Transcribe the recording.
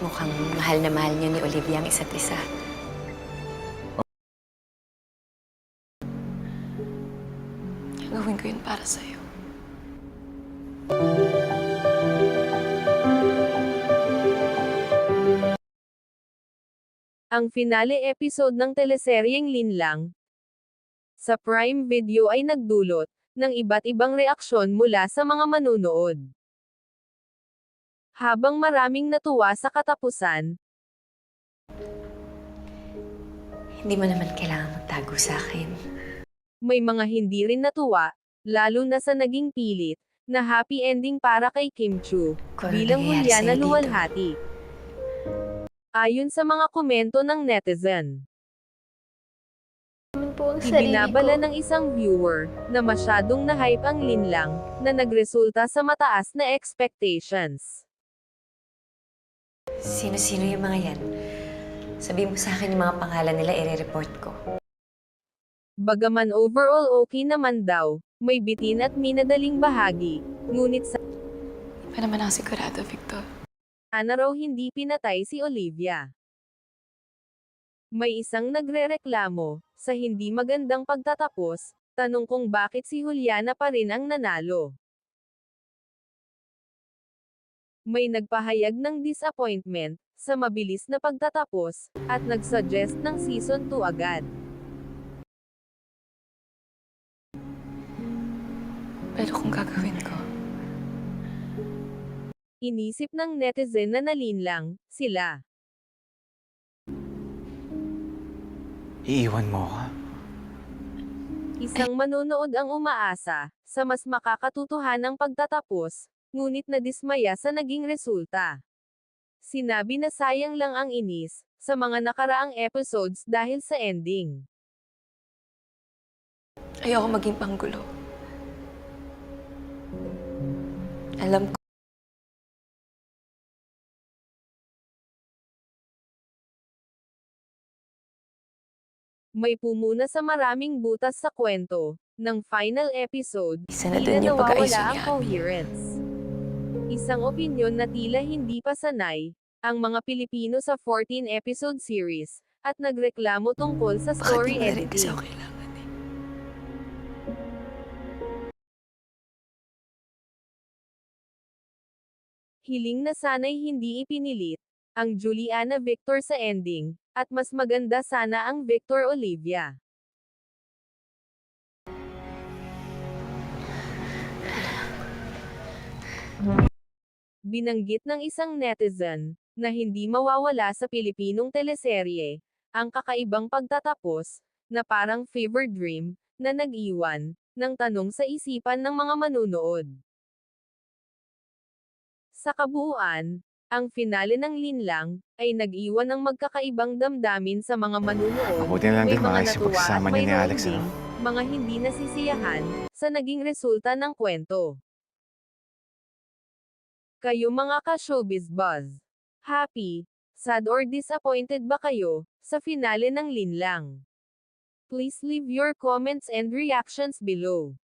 Mukhang mahal na mahal niyo ni Olivia ang isa't isa. Gagawin ko yun para sa'yo. Ang finale episode ng teleseryeng Linlang sa Prime Video ay nagdulot ng iba't ibang reaksyon mula sa mga manunood. Habang maraming natuwa sa katapusan, Hindi mo naman kailangan magtago sa akin. may mga hindi rin natuwa, lalo na sa naging pilit, na happy ending para kay Kim Chu, Kung ano bilang sa'yo dito. Luwalhati. Ayon sa mga komento ng netizen, Ibinabala ng isang viewer na masyadong na-hype ang linlang na nagresulta sa mataas na expectations. Sino-sino yung mga yan? Sabi mo sa akin yung mga pangalan nila, i-report ko. Bagaman overall okay naman daw, may bitin at minadaling bahagi, ngunit sa Hindi pa naman ako sigurado, Victor. sana raw hindi pinatay si Olivia. May isang nagrereklamo sa hindi magandang pagtatapos, tanong kung bakit si Juliana pa rin ang nanalo. May nagpahayag ng disappointment sa mabilis na pagtatapos at nagsuggest ng season 2 agad. Pero kung gagawin ko, Inisip ng netizen na nalinlang sila. Iiwan mo ka? Isang manonood ang umaasa sa mas makakatutuhanang pagtatapos, ngunit nadismaya sa naging resulta. Sinabi na sayang lang ang inis sa mga nakaraang episodes dahil sa ending. ayoko maging panggulo. Alam ko, May pumuna sa maraming butas sa kwento ng final episode, isa na dun yung nawawala ang ni Abby. coherence. Isang opinyon na tila hindi pa sanay ang mga Pilipino sa 14-episode series at nagreklamo tungkol sa story editing. eh? Hiling na sana'y hindi ipinilit ang Juliana Victor sa ending, at mas maganda sana ang Victor Olivia. Binanggit ng isang netizen na hindi mawawala sa Pilipinong teleserye ang kakaibang pagtatapos na parang fever dream na nag-iwan ng tanong sa isipan ng mga manunood. Sa kabuuan, ang finale ng Linlang ay nag-iwan ng magkakaibang damdamin sa mga manunood. Mabuti na lang May din pagsasama niya ni Alex. Ano? mga hindi nasisiyahan sa naging resulta ng kwento. Kayo mga ka-showbiz buzz. Happy, sad or disappointed ba kayo sa finale ng Linlang? Please leave your comments and reactions below.